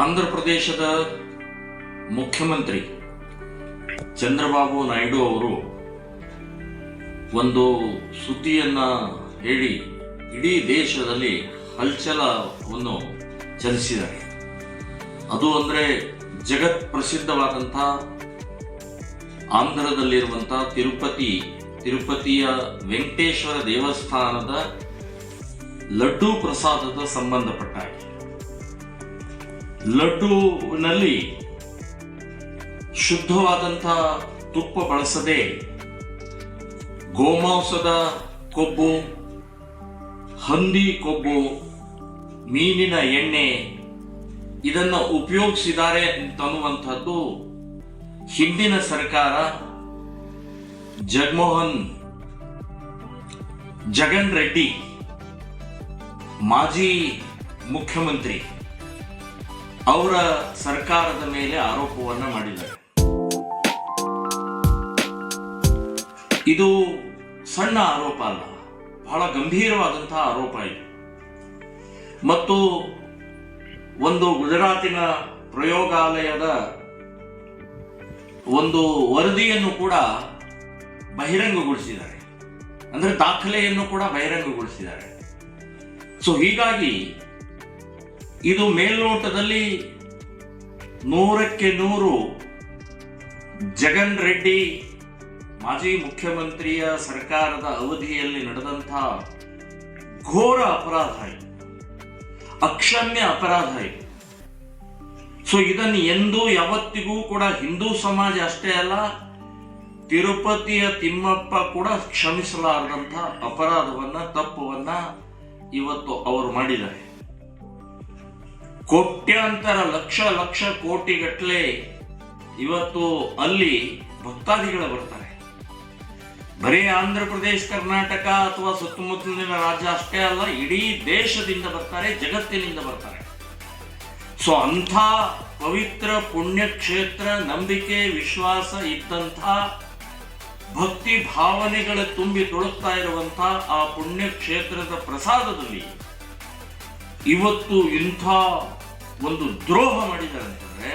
ಆಂಧ್ರ ಪ್ರದೇಶದ ಮುಖ್ಯಮಂತ್ರಿ ಚಂದ್ರಬಾಬು ನಾಯ್ಡು ಅವರು ಒಂದು ಸುದ್ದಿಯನ್ನ ಹೇಳಿ ಇಡೀ ದೇಶದಲ್ಲಿ ಹಲ್ಚಲವನ್ನು ಚಲಿಸಿದ್ದಾರೆ. ಅದು ಅಂದರೆ ಜಗತ್ ಪ್ರಸಿದ್ಧವಾದಂಥ ಆಂಧ್ರದಲ್ಲಿರುವಂಥ ತಿರುಪತಿ, ತಿರುಪತಿಯ ವೆಂಕಟೇಶ್ವರ ದೇವಸ್ಥಾನದ ಲಡ್ಡು ಪ್ರಸಾದದ ಸಂಬಂಧಪಟ್ಟ ಲಡ್ಡುನಲ್ಲಿ ಶುದ್ಧವಾದಂಥ ತುಪ್ಪ ಬಳಸದೆ ಗೋಮಾಂಸದ ಕೊಬ್ಬು, ಹಂದಿ ಕೊಬ್ಬು, ಮೀನಿನ ಎಣ್ಣೆ ಇದನ್ನು ಉಪಯೋಗಿಸಿದ್ದಾರೆ ಅಂತನ್ನುವಂಥದ್ದು ಹಿಂದಿನ ಸರ್ಕಾರ ಜಗಮೋಹನ್ ಜಗನ್ ರೆಡ್ಡಿ ಮಾಜಿ ಮುಖ್ಯಮಂತ್ರಿ. ಅವರ ಸರ್ಕಾರದ ಮೇಲೆ ಆರೋಪವನ್ನ ಮಾಡಿದ್ದಾರೆ. ಇದು ಸಣ್ಣ ಆರೋಪ ಅಲ್ಲ, ಬಹಳ ಗಂಭೀರವಾದಂತಹ ಆರೋಪ ಇದು. ಮತ್ತು ಒಂದು ಗುಜರಾತಿನ ಪ್ರಯೋಗಾಲಯದ ಒಂದು ವರದಿಯನ್ನು ಕೂಡ ಬಹಿರಂಗಗೊಳಿಸಿದ್ದಾರೆ. ಅಂದ್ರೆ ದಾಖಲೆಯನ್ನು ಕೂಡ ಬಹಿರಂಗಗೊಳಿಸಿದ್ದಾರೆ. ಸೊ ಹೀಗಾಗಿ ಇದು ಮೇಲ್ನೋಟದಲ್ಲಿ ನೂರಕ್ಕೆ ನೂರು ಜಗನ್ ರೆಡ್ಡಿ, ಮಾಜಿ ಮುಖ್ಯಮಂತ್ರಿಯ ಸರ್ಕಾರದ ಅವಧಿಯಲ್ಲಿ ನಡೆದಂಥ ಘೋರ ಅಪರಾಧ ಅಕ್ಷಮ್ಯ ಅಪರಾಧ ಇದು. ಸೊ ಇದನ್ನು ಎಂದೂ ಯಾವತ್ತಿಗೂ ಕೂಡ ಹಿಂದೂ ಸಮಾಜ ಅಷ್ಟೇ ಅಲ್ಲ, ತಿರುಪತಿಯ ತಿಮ್ಮಪ್ಪ ಕೂಡ ಕ್ಷಮಿಸಲಾರದಂಥ ಅಪರಾಧವನ್ನ, ತಪ್ಪವನ್ನ ಇವತ್ತು ಅವರು ಮಾಡಿದ್ದಾರೆ. ಕೋಟ್ಯಾಂತರ ಲಕ್ಷ ಲಕ್ಷ ಕೋಟಿಗಟ್ಟಲೆ ಇವತ್ತು ಅಲ್ಲಿ ಭಕ್ತಾದಿಗಳು ಬರ್ತಾರೆ. ಬರೀ ಆಂಧ್ರ ಪ್ರದೇಶ, ಕರ್ನಾಟಕ ಅಥವಾ ಸುತ್ತಮುತ್ತಲಿನ ರಾಜ್ಯ ಅಷ್ಟೇ ಅಲ್ಲ, ಇಡೀ ದೇಶದಿಂದ ಬರ್ತಾರೆ, ಜಗತ್ತಿನಿಂದ ಬರ್ತಾರೆ. ಸೊ ಅಂಥ ಪವಿತ್ರ ಪುಣ್ಯಕ್ಷೇತ್ರ, ನಂಬಿಕೆ, ವಿಶ್ವಾಸ ಇದ್ದಂಥ ಭಕ್ತಿ ಭಾವನೆಗಳ ತುಂಬಿ ತುಳುಕ್ತಾ ಇರುವಂಥ ಆ ಪುಣ್ಯಕ್ಷೇತ್ರದ ಪ್ರಸಾದದಲ್ಲಿ ಇವತ್ತು ಇಂಥ ಒಂದು ದ್ರೋಹ ಮಾಡಿದ್ದಾರೆ ಅಂತಂದ್ರೆ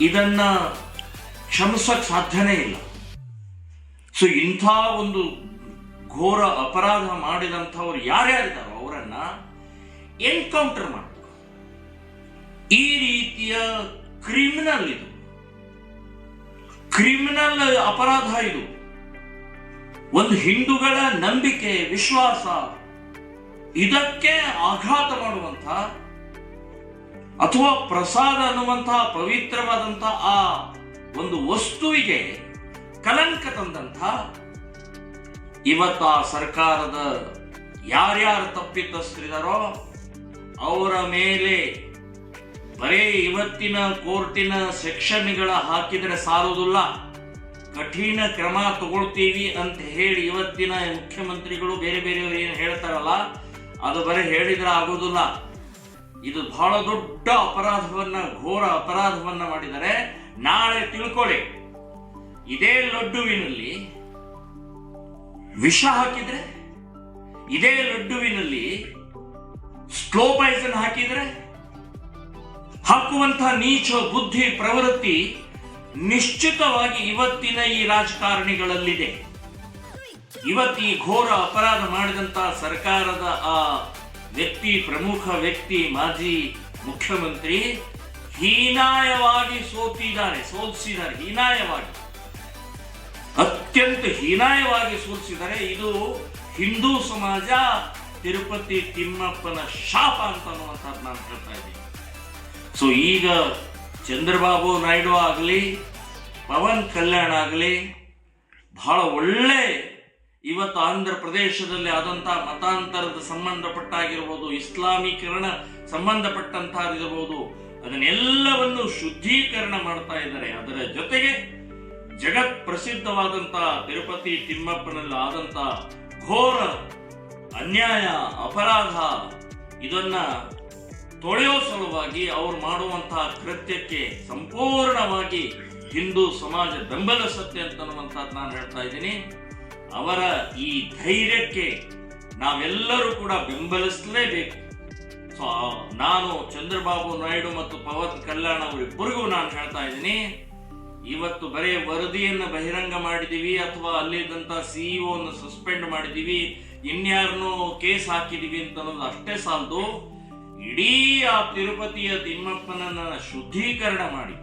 ಇದನ್ನ ಕ್ಷಮಿಸಕ್ ಸಾಧ್ಯನೇ ಇಲ್ಲ. ಸೊ ಇಂಥ ಒಂದು ಘೋರ ಅಪರಾಧ ಮಾಡಿದಂಥವ್ರು ಯಾರ್ಯಾರಿದ್ದಾರೋ ಅವರನ್ನ ಎನ್ಕೌಂಟರ್ ಮಾಡಬೇಕು ಈ ರೀತಿಯ ಕ್ರಿಮಿನಲ್ ಇದು. ಕ್ರಿಮಿನಲ್ ಅಪರಾಧ ಇದು. ಒಂದು ಹಿಂದೂಗಳ ನಂಬಿಕೆ, ವಿಶ್ವಾಸ ಇದಕ್ಕೆ ಆಘಾತ ಮಾಡುವಂತ ಅಥವಾ ಪ್ರಸಾದ ಅನ್ನುವಂತಹ ಪವಿತ್ರವಾದಂತಹ ಆ ಒಂದು ವಸ್ತುವಿಗೆ ಕಲಂಕ ತಂದಂಥ ಇವತ್ತು ಸರ್ಕಾರದ ಯಾರ್ಯಾರು ತಪ್ಪಿತಸ್ಥರಿದಾರೋ ಅವರ ಮೇಲೆ ಬರೀ ಇವತ್ತಿನ ಕೋರ್ಟಿನ ಸೆಕ್ಷನ್ಗಳ ಹಾಕಿದರೆ ಸಾಲೋದಿಲ್ಲ ಕಠಿಣ ಕ್ರಮ ತಗೊಳ್ತೀವಿ ಅಂತ ಹೇಳಿ ಇವತ್ತಿನ ಮುಖ್ಯಮಂತ್ರಿಗಳು ಬೇರೆ ಬೇರೆಯವರು ಏನು ಹೇಳ್ತಾರಲ್ಲ ಅದು ಬರೀ ಹೇಳಿದ್ರೆ ಆಗೋದಿಲ್ಲ. ಇದು ಬಹಳ ದೊಡ್ಡ ಅಪರಾಧವನ್ನ, ಘೋರ ಅಪರಾಧವನ್ನ ಮಾಡಿದರೆ ನಾಳೆ ತಿಳ್ಕೊಳ್ಳಿ. ಇದೇ ಲಡ್ಡುವಿನಲ್ಲಿ ವಿಷ ಹಾಕಿದ್ರೆ, ಇದೇ ಲಡ್ಡುವಿನಲ್ಲಿ ಸ್ಲೋ ಪಾಯ್ಸನ್ ಹಾಕಿದ್ರೆ ಹಾಕುವಂತಹ ನೀಚ ಬುದ್ಧಿ ಪ್ರವೃತ್ತಿ ನಿಶ್ಚಿತವಾಗಿ ಇವತ್ತಿನ ಈ ರಾಜಕಾರಣಿಗಳಲ್ಲಿದೆ. ಇವತ್ತು ಈ ಘೋರ ಅಪರಾಧ ಮಾಡಿದಂತ ಸರ್ಕಾರದ ಆ ವ್ಯಕ್ತಿ, ಪ್ರಮುಖ ವ್ಯಕ್ತಿ, ಮಾಜಿ ಮುಖ್ಯಮಂತ್ರಿ ಹೀನಾಯವಾಗಿ ಸೋತಿದ್ದಾರೆ, ಸೋಲಿಸಿದ್ದಾರೆ, ಹೀನಾಯವಾಗಿ. ಅತ್ಯಂತ ಹೀನಾಯವಾಗಿ ಸೋಲಿಸಿದ್ದಾರೆ. ಇದು ಹಿಂದೂ ಸಮಾಜ ತಿರುಪತಿ ತಿಮ್ಮಪ್ಪನ ಶಾಪ ಅಂತ ಅನ್ನುವಂಥದ್ದು ನಾನು ಹೇಳ್ತಾ ಇದ್ದೀನಿ. ಸೊ ಈಗ ಚಂದ್ರಬಾಬು ನಾಯ್ಡು ಆಗಲಿ, ಪವನ್ ಕಲ್ಯಾಣ್ ಆಗಲಿ, ಬಹಳ ಒಳ್ಳೆ ಇವತ್ತು ಆಂಧ್ರ ಪ್ರದೇಶದಲ್ಲಿ ಆದಂತಹ ಮತಾಂತರದ ಸಂಬಂಧಪಟ್ಟಾಗಿರ್ಬೋದು, ಇಸ್ಲಾಮೀಕರಣ ಸಂಬಂಧಪಟ್ಟಂತಹದಿರ್ಬೋದು ಅದನ್ನೆಲ್ಲವನ್ನು ಶುದ್ಧೀಕರಣ ಮಾಡ್ತಾ ಇದ್ದಾರೆ. ಅದರ ಜೊತೆಗೆ ಜಗತ್ ಪ್ರಸಿದ್ಧವಾದಂತಹ ತಿರುಪತಿ ತಿಮ್ಮಪ್ಪನಲ್ಲಿ ಆದಂತಹ ಘೋರ ಅನ್ಯಾಯ, ಅಪರಾಧ, ಇದನ್ನ ತೊಳೆಯೋ ಸಲುವಾಗಿ ಅವರು ಮಾಡುವಂತಹ ಕೃತ್ಯಕ್ಕೆ ಸಂಪೂರ್ಣವಾಗಿ ಹಿಂದೂ ಸಮಾಜ ಬೆಂಬಲಿಸುತ್ತೆ ಅಂತನ್ನುವಂಥದ್ದು ನಾನು ಹೇಳ್ತಾ ಇದ್ದೀನಿ. ಅವರ ಈ ಧೈರ್ಯಕ್ಕೆ ನಾವೆಲ್ಲರೂ ಕೂಡ ಬೆಂಬಲಿಸಲೇಬೇಕು. ಸೊ ನಾನು ಚಂದ್ರಬಾಬು ನಾಯ್ಡು ಮತ್ತು ಪವನ್ ಕಲ್ಯಾಣ್ ಅವರಿಬ್ಬರಿಗೂ ನಾನು ಹೇಳ್ತಾ ಇದ್ದೀನಿ, ಇವತ್ತು ಬರೀ ವರದಿಯನ್ನು ಬಹಿರಂಗ ಮಾಡಿದೀವಿ ಅಥವಾ ಅಲ್ಲಿದ್ದಂಥ ಸಿಇಒ ಅನ್ನು ಸಸ್ಪೆಂಡ್ ಮಾಡಿದೀವಿ ಇನ್ಯಾರನ್ನೂ ಕೇಸ್ ಹಾಕಿದೀವಿ ಅಂತ ಅನ್ನೋದು ಅಷ್ಟೇ ಸಾಲದು. ಇಡೀ ಆ ತಿರುಪತಿಯ ತಿಮ್ಮಪ್ಪನನ್ನ ಶುದ್ಧೀಕರಣ ಮಾಡಿ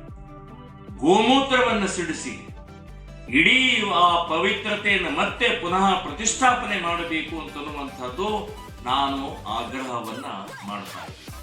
ಗೋಮೂತ್ರವನ್ನು ಸಿಡಿಸಿ ಇಡೀ ಆ ಪವಿತ್ರತೆಯನ್ನು ಮತ್ತೆ ಪುನಃ ಪ್ರತಿಷ್ಠಾಪನೆ ಮಾಡಬೇಕು ಅಂತನ್ನುವಂಥದ್ದು ನಾನು ಆಗ್ರಹವನ್ನ ಮಾಡ್ತಾ ಇದ್ದೀನಿ.